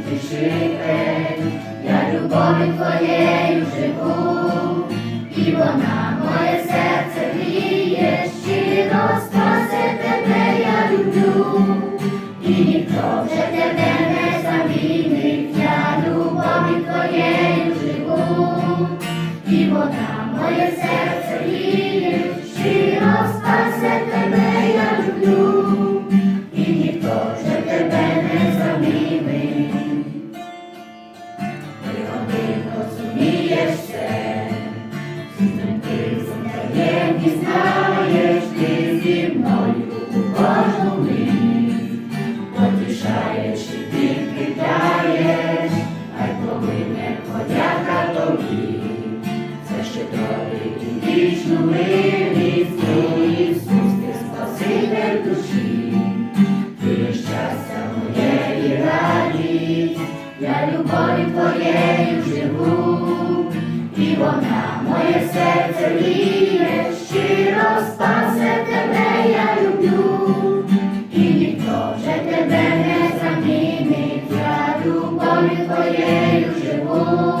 ty szypem, ja lubomy twojej żywu. I bo na moje serce bijesz, i rozpasę tebe ja lubię. I niech dobrze te będę za winy, ja lubomy twojej żywu. I bo na moje serce bijesz, i rozpasę tebe ja lubię. I niech вічну милість, Ісус, ти спаситель душі, ти моєї радість, я любові твоєю живу, і вона моє серце віє, щиро спасе тебе, я люблю, і ніхто тебе не замінить, я любові твоєю живу.